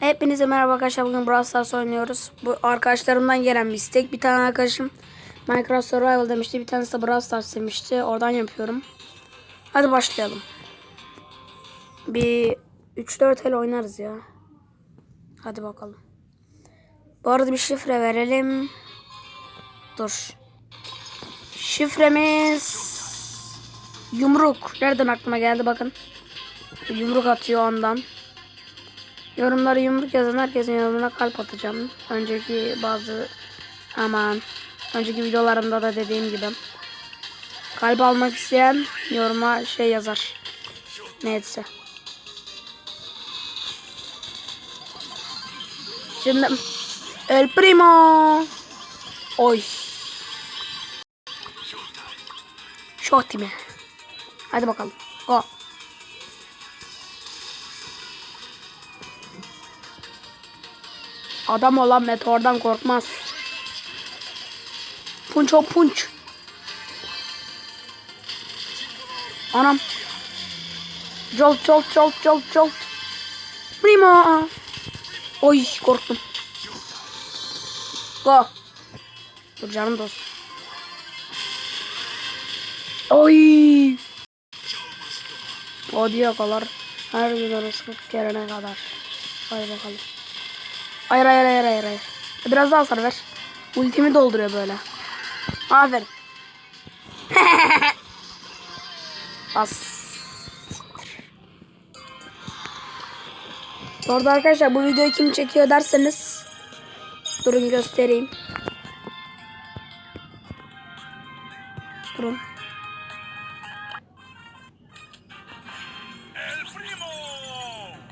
Hepinize merhaba arkadaşlar. Bugün Brawl Stars oynuyoruz. Bu arkadaşlarımdan gelen bir istek. Bir tane arkadaşım Minecraft Survival demişti. Bir tanesi de Brawl Stars demişti. Oradan yapıyorum. Hadi başlayalım. Bir 3-4 el oynarız ya. Hadi bakalım. Bu arada bir şifre verelim. Dur. Şifremiz yumruk. Nereden aklıma geldi bakın. Yumruk atıyor ondan. Yorumlara yumruk yazan herkesin yorumuna kalp atacağım. Önceki bazı aman önceki videolarımda da dediğim gibi. Kalp almak isteyen yoruma şey yazar. Neyse. Şimdi El Primo. Oy. Shorty mi? Hadi bakalım. Go. Adam olan meteordan korkmaz. Punç o punç. Anam. Jolt jolt jolt jolt jolt. Primo. Oy korktum. Go. Dur canım dost. Oy. O diyor kadar. Her gün orası gelene kadar. Hadi bakalım. Hayır hayır hayır hayır hayır. Biraz daha hasar ver. Ultimi dolduruyor böyle. Aferin. Bas. Bu arada arkadaşlar bu videoyu kim çekiyor derseniz durun göstereyim. Durun.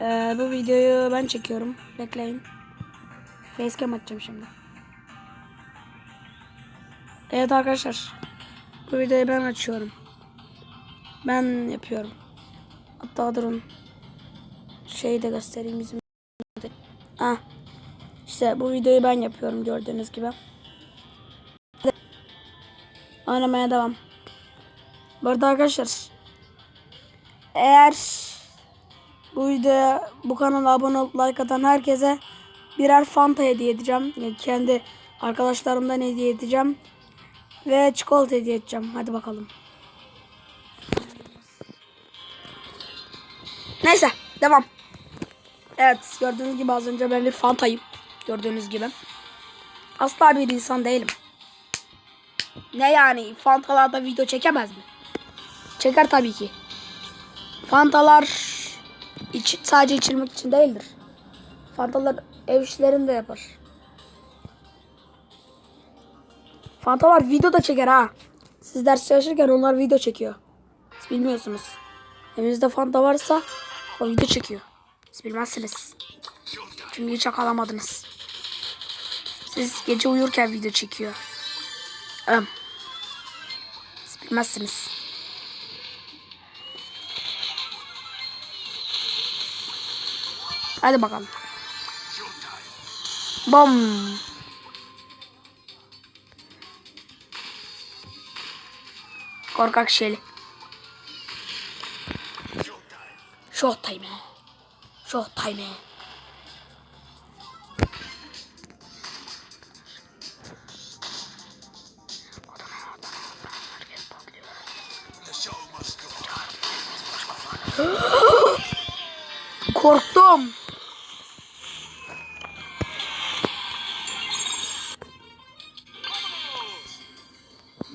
Ee, bu videoyu ben çekiyorum. Bekleyin. Facecam açacağım şimdi. Evet arkadaşlar. Bu videoyu ben açıyorum. Ben yapıyorum. Hatta durun. Şeyi de göstereyim bizim. Ah. İşte bu videoyu ben yapıyorum gördüğünüz gibi. Oynamaya devam. Bu arada arkadaşlar. Eğer bu videoya bu kanala abone olup like atan herkese birer Fanta hediye edeceğim. Yani kendi arkadaşlarımdan hediye edeceğim. Ve çikolata hediye edeceğim. Hadi bakalım. Neyse devam. Evet gördüğünüz gibi az önce ben bir Fanta'yım. Gördüğünüz gibi. Asla bir insan değilim. Ne yani Fantalarda video çekemez mi? Çeker tabii ki. Fantalar iç, sadece içilmek için değildir. Fantalar ev işlerini de yapar. Fantalar video da çeker ha. Siz ders çalışırken onlar video çekiyor. Siz bilmiyorsunuz. Evinizde Fanta varsa o video çekiyor. Siz bilmezsiniz. Çünkü hiç akalamadınız. Siz gece uyurken video çekiyor. Öm. Siz bilmezsiniz. Hadi bakalım. Bom. Korkak şeyli. Showtime. Showtime. Korktum.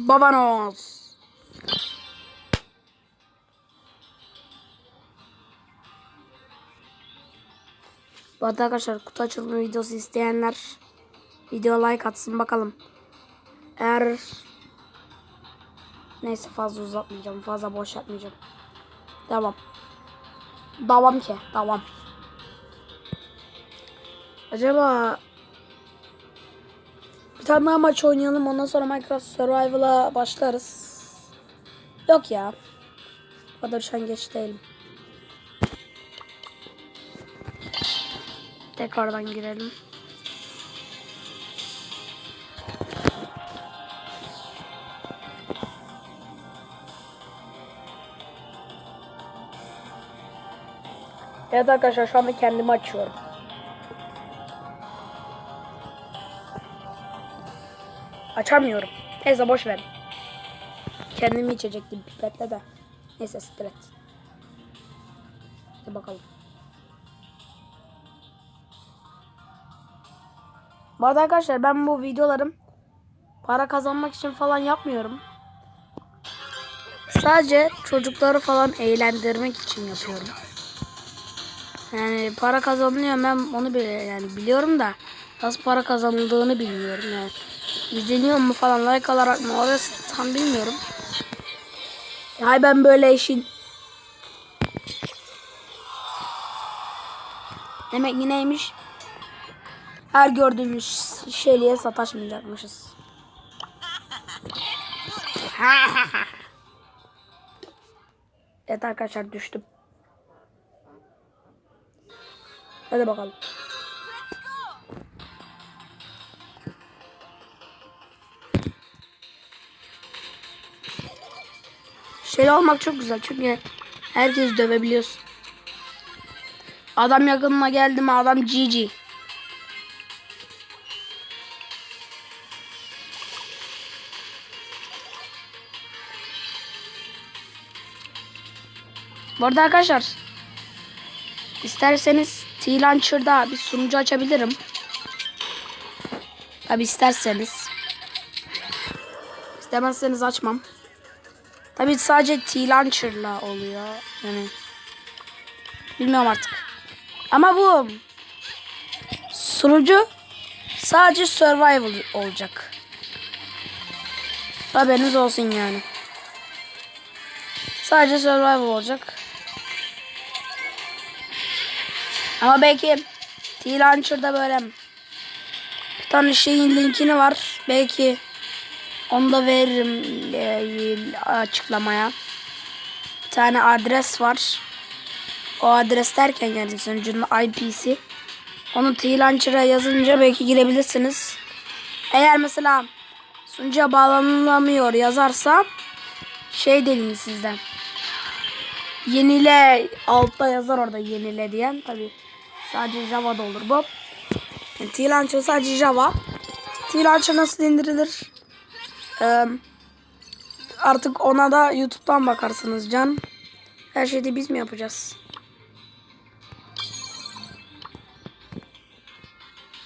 Babanos. Bu arada arkadaşlar kutu açılımı videosu isteyenler video like atsın bakalım. Eğer neyse fazla uzatmayacağım. Fazla boş yapmayacağım. Devam. Devam ki. Devam. Acaba tane daha maç oynayalım. Ondan sonra Minecraft Survival'a başlarız. Yok ya. O kadar şu an geç değilim. Tekrardan girelim. Evet arkadaşlar şu anda kendimi açıyorum. Açamıyorum. Neyse boş ver. Kendimi içecektim pipetle de. Neyse stret. Hadi bakalım. Bu arada arkadaşlar ben bu videolarım para kazanmak için falan yapmıyorum. Sadece çocukları falan eğlendirmek için yapıyorum. Yani para kazanılıyor ben onu bile yani biliyorum da nasıl para kazanıldığını bilmiyorum yani. İzleniyor mu falan like alarak mı orası tam bilmiyorum. Ya ben böyle işin Demek ki? Her gördüğümüz şeyliğe sataşmayacakmışız. evet arkadaşlar düştüm. Hadi bakalım. Şey olmak çok güzel çünkü herkes dövebiliyorsun. Adam yakınına geldi mi adam GG. Bu arada arkadaşlar isterseniz T-Launcher'da bir sunucu açabilirim. Tabi isterseniz. İstemezseniz açmam. Tabi sadece T-Launcher'la oluyor. Yani bilmiyorum artık. Ama bu sunucu sadece survival olacak. Haberiniz olsun yani. Sadece survival olacak. Ama belki T-Launcher'da böyle bir tane şeyin linkini var. Belki onu da veririm e, açıklamaya. Bir tane adres var. O adres derken yani sunucunun IP'si. Onu T-Launcher'a yazınca belki girebilirsiniz. Eğer mesela sunucuya bağlanılamıyor yazarsa şey dedim sizden. Yenile altta yazar orada yenile diyen tabi sadece Java'da olur bu. Yani T-Launcher sadece Java. T-Launcher nasıl indirilir? Ee, artık ona da YouTube'dan bakarsınız can. Her şeyi biz mi yapacağız?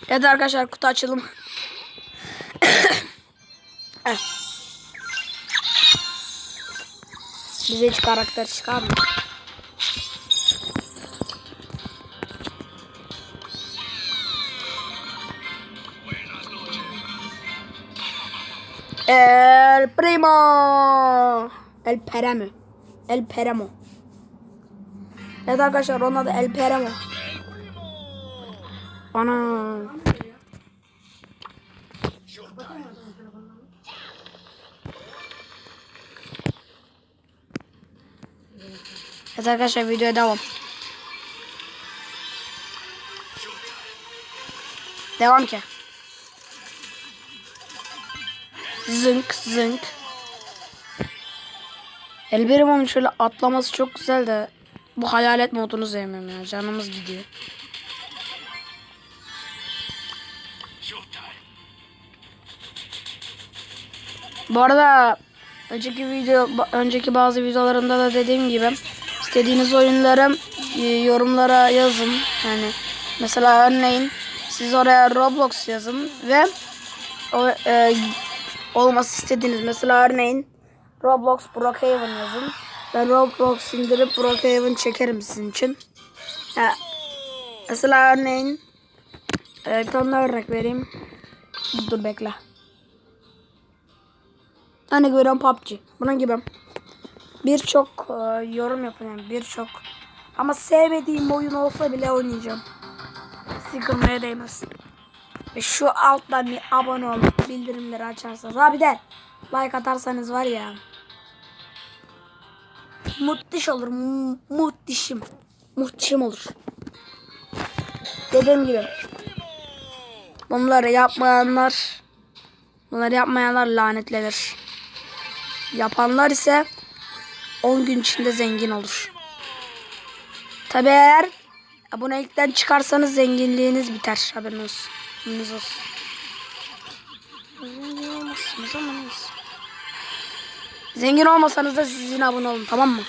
Evet arkadaşlar kutu açalım. Evet. Bize hiç karakter çıkar? El Primo. El Peremo. El Peremo. Evet arkadaşlar onun adı El Peremo. Ana. Evet arkadaşlar videoya devam. Devam ki. Zınk zınk. Elberimon'un şöyle atlaması çok güzel de bu hayalet modunu sevmiyorum ya. Canımız gidiyor. Bu arada önceki video önceki bazı videolarımda da dediğim gibi istediğiniz oyunları e, yorumlara yazın. Yani mesela örneğin siz oraya Roblox yazın ve o e, olması istediğiniz mesela örneğin Roblox Brookhaven yazın. Ben Roblox indirip Brookhaven çekerim sizin için. Ya, mesela örneğin e, bir tane örnek vereyim. Dur bekle. Hani görüyorum PUBG. Bunun gibi. Birçok e, yorum yapın yani birçok. Ama sevmediğim oyun olsa bile oynayacağım. Sıkılmaya değmez. Ve şu alttan bir abone olup bildirimleri açarsanız. Abi de like atarsanız var ya. Muttiş olur. mu- Muhtişim. Muhtişim olur. Dediğim gibi. Bunları yapmayanlar bunları yapmayanlar lanetlenir. Yapanlar ise 10 gün içinde zengin olur. Tabi eğer abonelikten çıkarsanız zenginliğiniz biter. Haberiniz olsun. Haberiniz olsun. Zengin olmasanız da siz yine abone olun tamam mı?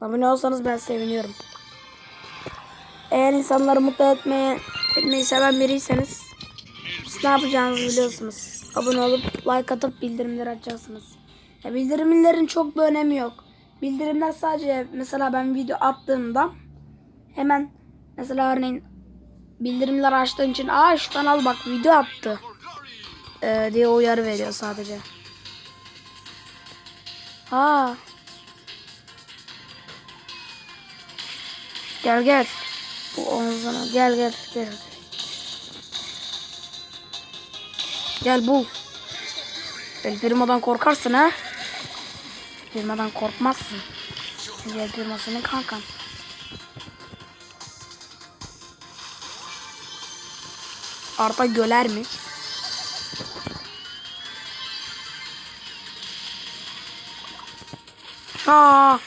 Abone olsanız ben seviniyorum. Eğer insanları mutlu etmeye, etmeyi seven biriyseniz ne yapacağınızı biliyorsunuz. Abone olup like atıp bildirimleri açacaksınız. Ya bildirimlerin çok bir önemi yok. Bildirimler sadece mesela ben video attığımda hemen mesela örneğin bildirimler açtığın için aa şu kanal bak video attı ee, diye uyarı veriyor sadece. Ha. Gel gel. Bu omuzuna gel gel gel. Gel bul. El korkarsın ha. Primo'dan korkmazsın. Çünkü El Primo senin kankan. Arta göler mi? Aa.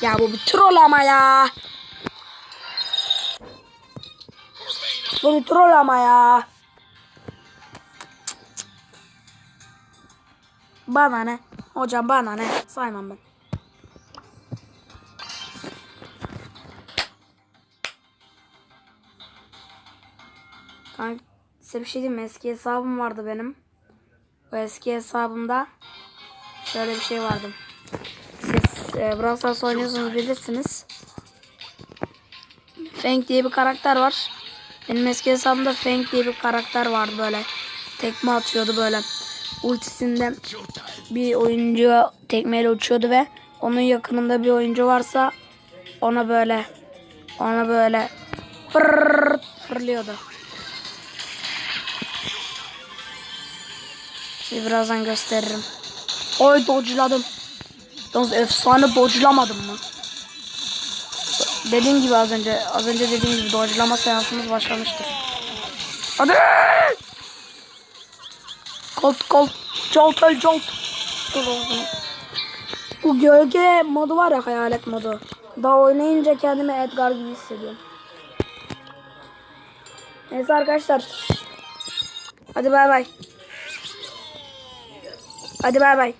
Ya bu bir troll ama ya. Bir troll ama ya. Bana ne? Hocam bana ne? Saymam ben. Kanka size bir şey diyeyim mi? Eski hesabım vardı benim. O eski hesabımda şöyle bir şey vardı. Siz e, Brawl Stars oynuyorsanız bilirsiniz. Feng diye bir karakter var. Benim eski hesabımda Feng diye bir karakter vardı böyle. Tekme atıyordu böyle. Ultisinde bir oyuncu tekmeyle uçuyordu ve onun yakınında bir oyuncu varsa ona böyle ona böyle fırr fırlıyordu. Şimdi birazdan gösteririm. Oy dodge'ladım. Yalnız efsane dodge'lamadım mı? Dediğim gibi az önce, az önce dediğim gibi dodge'lama seansımız başlamıştır. Hadi! Kolt kolt, jolt öl jolt. Dur oğlum. Bu gölge modu var ya hayalet modu. Daha oynayınca kendimi Edgar gibi hissediyorum. Neyse arkadaşlar. Hadi bay bay. Hadi bay bay.